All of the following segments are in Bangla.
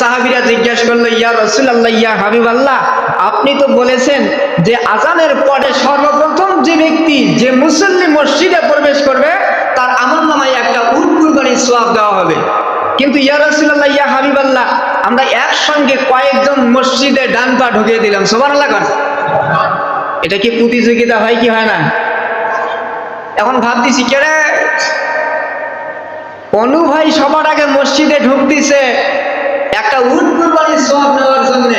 সাহাবিরা জিজ্ঞাসা করল, ইয়া রসুল আল্লাহ ইয়া হাবিব আল্লাহ আপনি তো বলেছেন যে আজানের পরে সর্বপ্রথম যে ব্যক্তি, যে মুসল্লি মসজিদে প্রবেশ করবে, তার আমল নামায় একটা কুরবানি সোয়াব দেওয়া হবে। কিন্তু ইয়া ইয়া হাবিব আল্লাহ আমরা একসঙ্গে কয়েকজন মসজিদে ডান পা ঢুকিয়ে দিলাম। সবার লাগান এটা কি প্রতিযোগিতা হয় কি হয় না? এখন ভাবতেছি কেরে অনু ভাই সবার আগে মসজিদে ঢুকতেছে একটা উট কুরবানি সব নেওয়ার জন্য।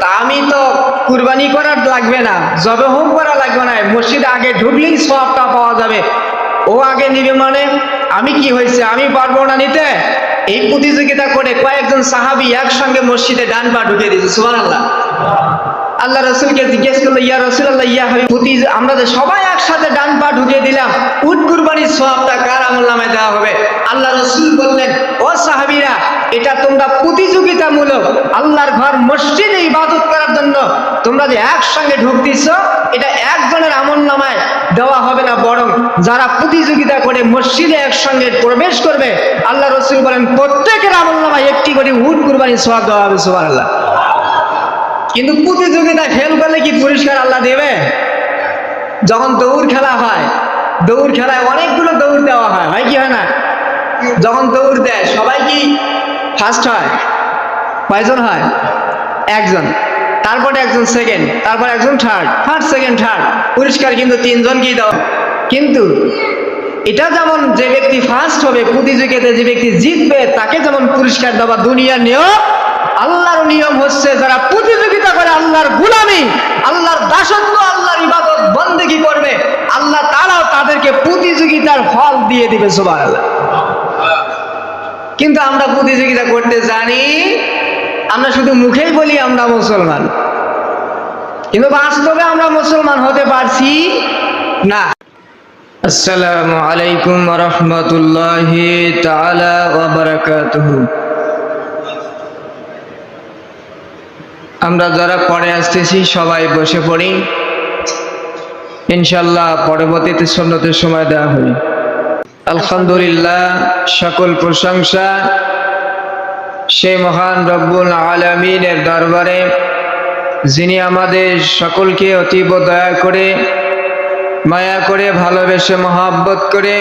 তা আমি তো কুরবানি করার লাগবে না, জবে হোম করা লাগবে না, মসজিদে আগে ঢুকলেই সবটা পাওয়া যাবে। ও আগে নিবে মানে আমি কি হয়েছে, আমি পারব না নিতে? এই প্রতিযোগিতা করে কয়েকজন সাহাবি একসঙ্গে মসজিদে ডান পা ঢুকে দিয়েছে সুবান আল্লাহ আল্লাহ রসুলকে জিজ্ঞেস করল, ইয়া রসুল আল্লাহ ইয়া প্রতি আমরা যে সবাই একসাথে ডান পা ঢুকিয়ে দিলাম, উট কুরবানির সবটা কার আমল নামায় দেওয়া হবে? আল্লাহ রসুল বললেন, ও সাহাবিরা এটা তোমরা প্রতিযোগিতামূলক আল্লাহর ঘর মসজিদে ইবাদত করার জন্য তোমরা যে একসঙ্গে ঢুকতেছ এটা একজনের আমল নামায় দেওয়া হবে না, বরং যারা প্রতিযোগিতা করে মসজিদে একসঙ্গে প্রবেশ করবে, আল্লাহ রসুল বলেন, প্রত্যেকের আমল নামায় একটি করে উট কুরবানি সব দেওয়া হবে সুবাহ আল্লাহ কিন্তু প্রতিযোগিতা ফেল করলে কি পুরস্কার আল্লাহ দেবে? যখন দৌড় খেলা হয়, দৌড় খেলায় অনেকগুলো দৌড় দেওয়া হয় হয় কি হয় না? যখন দৌড় দেয়, সবাই কি ফার্স্ট হয়। কয়জন হয়? একজন। তারপরে একজন সেকেন্ড তারপর একজন থার্ড ফার্স্ট সেকেন্ড থার্ড পুরস্কার কিন্তু তিনজনকেই হয়। কিন্তু এটা যেমন যে ব্যক্তি ফার্স্ট হবে প্রতিযোগিতায় যে ব্যক্তি জিতবে, তাকে যেমন পুরস্কার দেওয়া দুনিয়ার নিয়ম, আল্লাহর নিয়ম হচ্ছে যারা প্রতিযোগিতা করে আল্লাহর গুলামি, আল্লাহর দাসত্ব, আল্লাহর ইবাদত, বন্দেগি করবে, আল্লাহ তারাও তাদেরকে প্রতিযোগিতার ফল দিয়ে দিবে সবাই আল্লাহ কিন্তু আমরা প্রতিযোগিতা করতে জানি, আমরা শুধু মুখেই বলি আমরা মুসলমান। কিন্তু বাস্তবে আমরা মুসলমান হতে পারছি না। আসসালামু আলাইকুম রহমতুল্লাহি আমরা যারা পরে আসতেছি, সবাই বসে পড়ি। ইনশাল্লাহ পরবর্তীতে সন্ন্যতের সময় দেওয়া হবে। আলহামদুলিল্লাহ, সকল প্রশংসা সেই মহান রব্বুল আলমিনের দরবারে, যিনি আমাদের সকলকে অতীব দয়া করে, মায়া করে, ভালোবেসে, মহাব্বত করে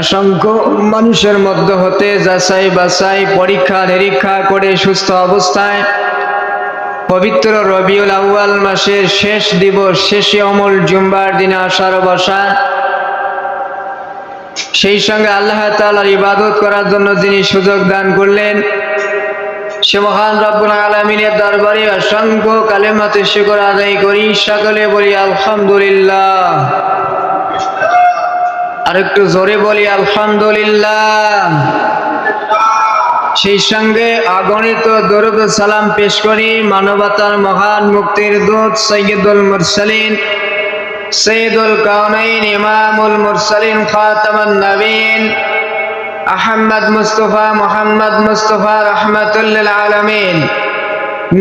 অসংখ্য মানুষের মধ্য হতে যাচাই বাছাই, পরীক্ষা নিরীক্ষা করে সুস্থ অবস্থায় পবিত্র রবিউল আউয়াল মাসের শেষ দিবস, শেষে অমল জুম্বার দিনে আসার বসা সেই সঙ্গে আল্লাহ তাআলার ইবাদত করার জন্য যিনি সুযোগ দান করলেন, সে মহান রব্বুল আলমিনের দরবারে অসংখ্য কালেমাতে শুকর আদায় করি। সকলে বলি আলহামদুলিল্লাহ। আর একটু জোরে বলি আলহামদুলিল্লাহ। সেই সঙ্গে আগণিত দরুদ সালাম পেশ করি মানবতার মহান মুক্তির দূত সৈয়দুল মুরসালিন। সৈয়দুল কাউনাইন ইমামুল মুরসালিন, খাতামান নবীন, আহমদ মুস্তফা, মোহাম্মদ মুস্তফা, রহমতুল্লিল আলমিন।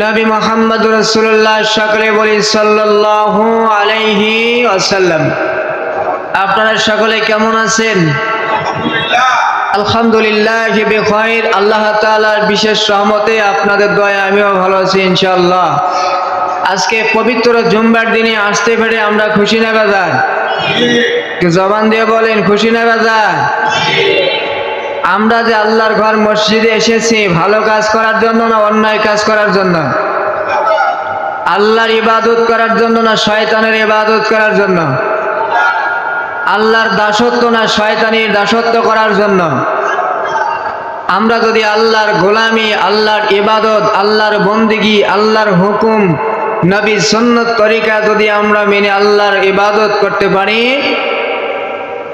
নবী মোহাম্মদ রসুল্লাহ সকলে বলি সাল্লাল্লাহু আলাইহি ওয়াসাল্লাম। আপনারা সকলে কেমন আছেন? আলহামদুলিল্লাহ আল্লাহ তাআলার বিশেষ সহমতে আপনাদের দয়া আমিও ভালো আছি ইনশাআল্লাহ। আজকে পবিত্র জুম্বার দিনে আসতে পেরে আমরা খুশি না বাজার? জবান দিয়ে বলেন, খুশি না বাজার? আমরা যে আল্লাহর ঘর মসজিদে এসেছি, ভালো কাজ করার জন্য না অন্যায় কাজ করার জন্য? আল্লাহর ইবাদত করার জন্য না শয়তানের ইবাদত করার জন্য? আল্লাহর দাসত্ব না শয়তানির দাসত্ব করার জন্য? আমরা যদি আল্লাহর গোলামি, আল্লাহর ইবাদত, আল্লাহর বন্দিগি, আল্লাহর হুকুম নবী সন্ন্যত তরিকা যদি আমরা মেনে আল্লাহর ইবাদত করতে পারি,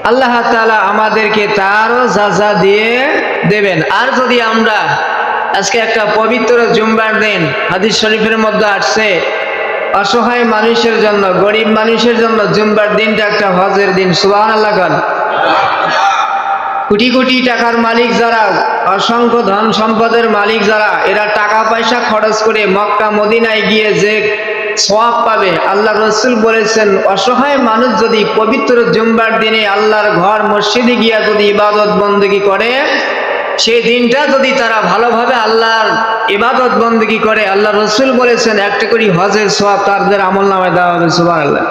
আল্লাহ তাআলা আমাদেরকে তারও যা দিয়ে দেবেন। আর যদি আমরা আজকে একটা পবিত্র জুম্বার দিন হাদিস শরীফের মধ্যে আসছে, অসহায় মানুষের জন্য, গরিব মানুষের জন্য জুম্বার দিনটা একটা হজের দিন সুবাহ আল্লাহ কোটি কোটি টাকার মালিক যারা, অসংখ্য ধন সম্পদের মালিক যারা, এরা টাকা পয়সা খরচ করে মক্কা, মদিনায় গিয়ে যে সওয়াব পাবে আল্লাহ রসুল বলেছেন, অসহায় মানুষ যদি পবিত্র জুম্বার দিনে আল্লাহর ঘর মসজিদে গিয়া যদি ইবাদত বন্দী করে, সেই দিনটা যদি তারা ভালোভাবে আল্লাহর ইবাদত বন্দী করে আল্লাহ রসুল বলেছেন, একটা করে হজের সব তাদের আমল নামে দেওয়া হবে সুবাহ আল্লাহ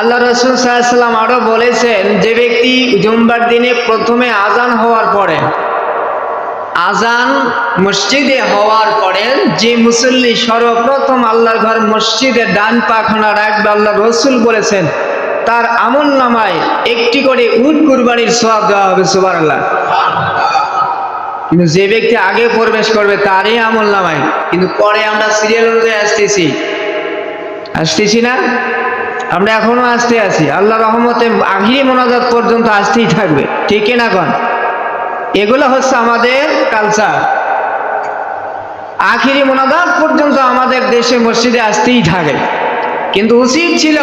আল্লাহ রসুল সাল্লাম আরও বলেছেন, যে ব্যক্তি জুম্বার দিনে প্রথমে আজান হওয়ার পরে আজান মসজিদে হওয়ার পরে যে মুসল্লি সর্বপ্রথম আল্লাহর ঘর মসজিদে ডান পাখানা রাখবে আল্লাহ রসুল বলেছেন, তার আমল নামায় একটি করে উট কুরবানির সব দেওয়া হবে সুবার আল্লাহ কিন্তু যে ব্যক্তি আগে প্রবেশ করবে, তারই আমল নামায়। কিন্তু পরে আমরা সিরিয়াল অনুযায়ী আসতেছি। আসতেছি না? আমরা এখনও আসতে আছি। আল্লাহ রহমতে আখিরি মোনাজাত পর্যন্ত আসতেই থাকবে। ঠিক না কন? এগুলো হচ্ছে আমাদের কালচার আখিরি মোনাজাত পর্যন্ত আমাদের দেশে মসজিদে আসতেই থাকে। কিন্তু উচিত ছিল,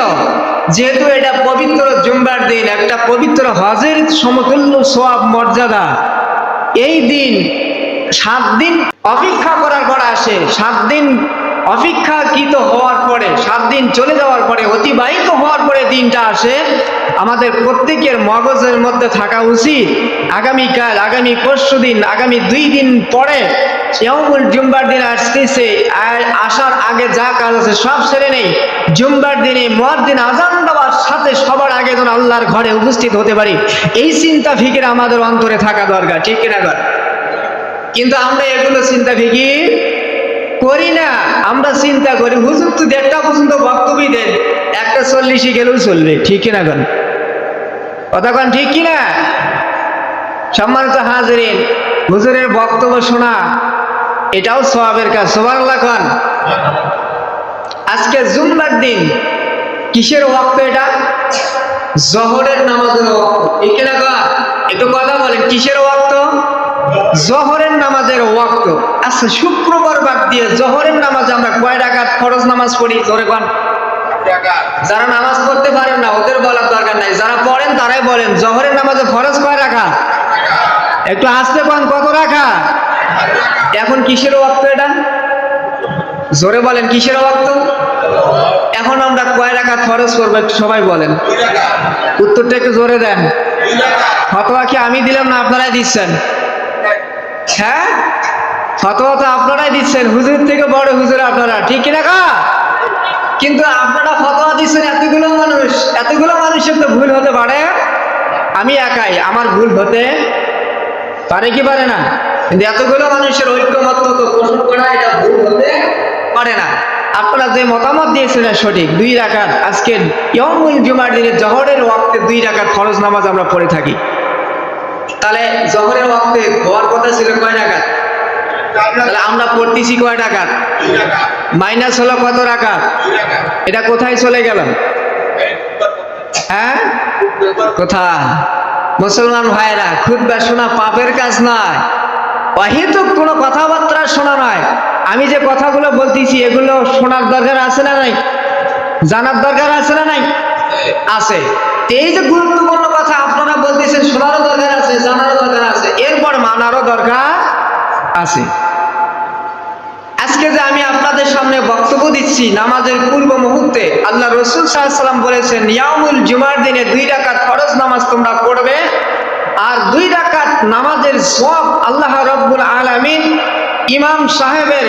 যেহেতু এটা পবিত্র জুম্বার দিন, একটা পবিত্র হজের সমতুল্য সব মর্যাদা, এই দিন সাত দিন অপেক্ষা করার পর আসে। সাত দিন অপেক্ষাকৃত হওয়ার পরে, সাত দিন চলে যাওয়ার পরে, অতিবাহিত হওয়ার পরে দিনটা আসে, আমাদের প্রত্যেকের মগজের মধ্যে থাকা উচিত। আগামীকাল, আগামী পরশু দিন, আগামী দুই দিন পরে ইয়ামুল জুম্বার দিন আসতেছে। আর আসার আগে যা কাজ আছে সব সেরে নেই। জুম্বার দিনে দিন আজান দেওয়ার সাথে সবার আগে যেন আল্লাহর ঘরে উপস্থিত হতে পারি। এই চিন্তা ফিকির আমাদের অন্তরে থাকা দরকার, ঠিক কিনা কিন্তু আমরা এগুলো চিন্তা ফিকির করি না, আমরা চিন্তা করি, হুজুর তো দেড়টা পর্যন্ত বক্তব্য দেন, একটা চল্লিশে গেলেও চলবে, ঠিক কিনা কন? কথা কন, ঠিক কিনা? সম্মানিত হাজরিন, হুজুরের বক্তব্য শোনা, এটাও সবাবের কাজ সবার কন। আজকে জুম্বার দিন, কিসের ওয়াক্ত এটা? জহরের নামাজের ওয়াক্ত, ঠিক কিনা? একটু কথা বলেন, কিসের ওয়াক্ত? জহরের আচ্ছা শুক্রবার বাদ দিয়ে জহরের নামাজ আমরা কয় রাকাত ফরজ নামাজ পড়ি? জোরে কন। যারা নামাজ পড়তে পারেন না, ওদের বলার দরকার নাই। যারা পড়েন, তারাই বলেন, জহরের নামাজে ফরজ কয় রাখা একটু আসতে পান কত রাখা এখন কিসের ওয়াক্ত এটা? জোরে বলেন, কিসের ওয়াক্ত? এখন আমরা কয় রাখা খরচ করব একটু সবাই বলেন। উত্তরটা একটু জোরে দেন। ফতোয়া কি আমি দিলাম না আপনারাই দিচ্ছেন? হ্যাঁ? ফতোয়া তো আপনারাই দিচ্ছেন। হুজুর থেকে বড় হুজুর আপনারা। ঠিক কিনা কা? কিন্তু আপনারা ফতোয়া দিচ্ছেন এতগুলো মানুষ। এতগুলো মানুষের তো ভুল হতে পারে। আমি একাই। আমার ভুল হতে পারে কি পারে না? কিন্তু এতগুলো মানুষের ঐক্যমত্য তো পোষণ করা, এটা ভুল হতে পারে না। আপনারা যে মতামত দিয়েছিলেন সঠিক। দুই রাকাত আজকে ইয়মুল জুমার দিনে জহরের ওয়াক্তে দুই রাকাত ফরজ নামাজ আমরা পড়ে থাকি। তাহলে জহরের ওয়াক্তে হওয়ার কথা ছিল কয় রাকাত? তাহলে আমরা পড়তেছি কয় টাকা মাইনাস হলো কত টাকা এটা কোথায় চলে গেল? হ্যাঁ? কোথা মুসলমান ভাইরা খুদ্া শোনা পাপের কাজ নয়। অহেতুক কোনো কথাবার্তা শোনা নয়। আমি যে কথাগুলো বলতেছি, এগুলো শোনার দরকার আছে না নাই? জানার দরকার আছে না নাই? আছে। এই যে গুরুত্বপূর্ণ কথা আপনারা বলতেছেন, শোনারও দরকার আছে, জানারও দরকার আছে। এরপর মানারও দরকার আছে। আজকে যে আমি আপনাদের সামনে বক্তব্য দিচ্ছি নামাজের পূর্ব মুহূর্তে, আল্লাহ রসুল সাল্লাম বলেছেন ইয়ামুল জুমার দিনে দুই ডাকাত ফরজ নামাজ তোমরা পড়বে আর দুই ডাকাত নামাজের সব আল্লাহ রব্বুল আলামিন ইমাম সাহেবের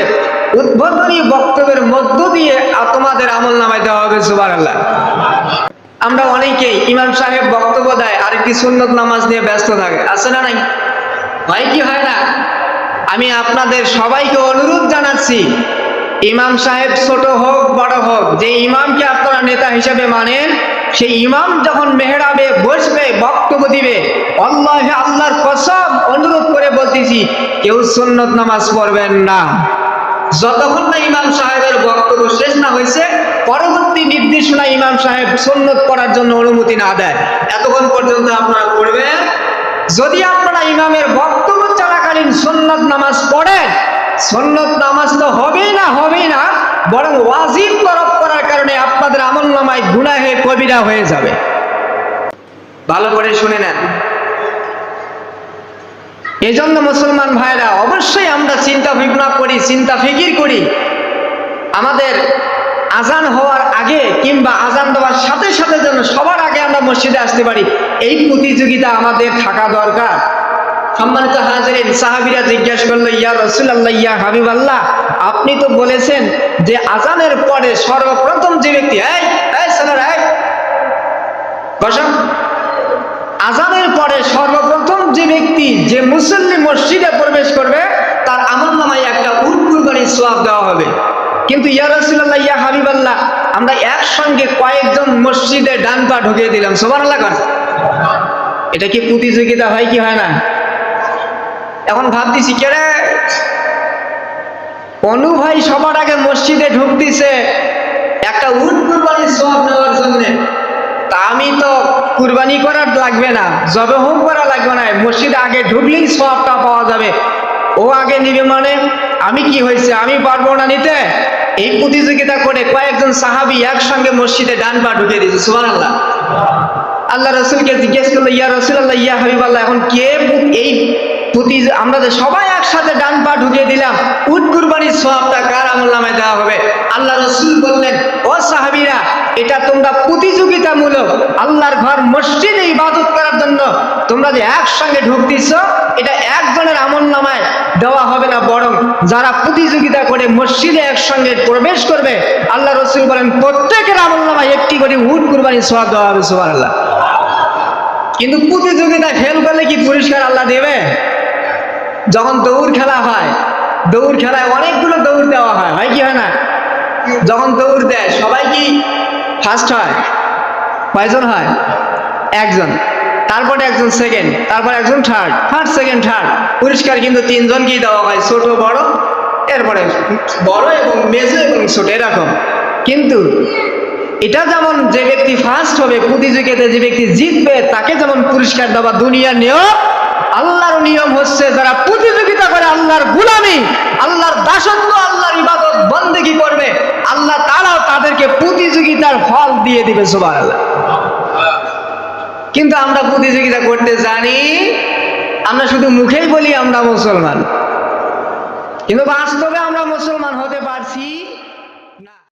উদ্বোধনী বক্তব্যের মধ্য দিয়ে তোমাদের আমল নামায় দেওয়া হবে সুবার আল্লাহ আমরা অনেকেই ইমাম সাহেব বক্তব্য দেয় আর একটি সুন্নত নামাজ নিয়ে ব্যস্ত থাকে। আছে না নাই? হয় কি হয় না? আমি আপনাদের সবাইকে অনুরোধ জানাচ্ছি, ইমাম সাহেব ছোট হোক, বড় হোক, যে ইমামকে আপনারা নেতা হিসেবে মানেন, সেই ইমাম যখন মেহরাবে বসবে, বক্তব্য দিবে, আল্লাহ আল্লাহর কসম অনুরোধ করে বলতেছি, কেউ সুন্নত নামাজ পড়বেন না। যতক্ষণ না ইমাম সাহেবের বক্তব্য শেষ না হয়েছে, পরবর্তী নির্দেশনা ইমাম সাহেব সুন্নত করার জন্য অনুমতি না দেয়। এতক্ষণ পর্যন্ত আপনারা পড়বেন। যদি আপনারা ইমামের বক্তব্য চলাকালীন সুন্নত নামাজ পড়েন সুন্নত নামাজ তো হবেই না হবেই না, বরং ওয়াজিব তরফ করার কারণে আপনাদের আমল নামায় গুনাহে কবিরা হয়ে যাবে। ভালো করে শুনে নেন। এজন্য মুসলমান ভাইরা, অবশ্যই আমরা চিন্তা ভাবনা করি, চিন্তা ফিকির করি। আমাদের আজান হওয়ার আগে কিংবা আজান দেওয়ার সাথে সাথে যেন সবার আগে আমরা মসজিদে আসতে পারি, এই প্রতিযোগিতা আমাদের থাকা দরকার। সম্মানিত হাজিরিন সাহাবিরা জিজ্ঞেস করল ইয়া রসুল্লাহ ইয়া হাবিব আল্লাহ আপনি তো বলেছেন যে আজানের পরে সর্বপ্রথম যে ব্যক্তি এই এই ছেলেরা, এই বসো। আজানের পরে সর্বপ্রথম যে ব্যক্তি যে মুসল্লি মসজিদে প্রবেশ করবে তার আমল নামায় একটা উট কুরবানির সোয়াব দেওয়া হবে। কিন্তু ইয়া রসুল্লাহ ইয়া হাবিব আল্লাহ আমরা একসঙ্গে কয়েকজন মসজিদে ডান পা ঢুকিয়ে দিলাম। সোমান আল্লাহ এটা কি প্রতিযোগিতা হয় কি হয় না? এখন ভাবতেছি, কেরে অনু ভাই সবার আগে মসজিদে ঢুকতেছে একটা উট কুরবানির সব নেওয়ার জন্য। তা আমি তো কুরবানি করার লাগবে না জবে হোম করা লাগবে না। মসজিদে আগে ঢুকলেই সবটা পাওয়া যাবে। ও আগে নিবে মানে আমি কি হয়েছে, আমি পারব না নিতে? এই প্রতিযোগিতা করে কয়েকজন সাহাবি একসঙ্গে মসজিদে ডান পা ঢুকিয়ে দিয়েছে সুবান আল্লাহ আল্লাহ রসুলকে জিজ্ঞেস করল, ইয়া রসুল আল্লাহ ইয়া হাবিব আল্লাহ এখন কে এই প্রতি আমরা যে সবাই একসাথে ডান পা ঢুকিয়ে দিলাম, উট কুরবানির সবটা কার আমল নামায় দেওয়া হবে? আল্লাহ রসুল বললেন, ও সাহাবিরা, এটা তোমরা প্রতিযোগিতামূলক আল্লাহর ঘর মসজিদে ইবাদত করার জন্য তোমরা যে একসঙ্গে ঢুকতেছ এটা একজনের আমল নামায় দেওয়া হবে না, বরং যারা প্রতিযোগিতা করে মসজিদে একসঙ্গে প্রবেশ করবে, আল্লাহ রসুল বলেন, প্রত্যেকের আমল নামায় একটি করে উট কুরবানির সব দেওয়া হবে সুবাহ আল্লাহ কিন্তু প্রতিযোগিতা ফেল করলে কি পুরস্কার আল্লাহ দেবে? যখন দৌড় খেলা হয়, দৌড় খেলায় অনেকগুলো দৌড় দেওয়া হয় হয় কি হয় না? যখন দৌড় দেয়, সবাই কি ফার্স্ট হয়? কয়জন হয়? একজন। তারপরে একজন সেকেন্ড তারপর একজন থার্ড ফার্স্ট সেকেন্ড থার্ড পুরস্কার কিন্তু তিনজনকেই দেওয়া হয়, ছোট, বড়, এরপরে বড় এবং মেজো এবং ছোট, এরকম। কিন্তু এটা যেমন যে ব্যক্তি ফার্স্ট হবে, প্রতিযোগিতায় যে ব্যক্তি জিতবে, তাকে যেমন পুরস্কার দেওয়া দুনিয়ার নিয়ম আল্লাহর নিয়ম হচ্ছে যারা প্রতিযোগিতা করে আল্লাহর গুলামি, আল্লাহর দাসত্ব, আল্লাহর ইবাদত বন্দেগি করবে, আল্লাহ তারাও তাদেরকে প্রতিযোগিতার ফল দিয়ে দিবে আল্লাহ কিন্তু আমরা প্রতিযোগিতা করতে জানি, আমরা শুধু মুখেই বলি আমরা মুসলমান। কিন্তু বাস্তবে আমরা মুসলমান হতে পারছি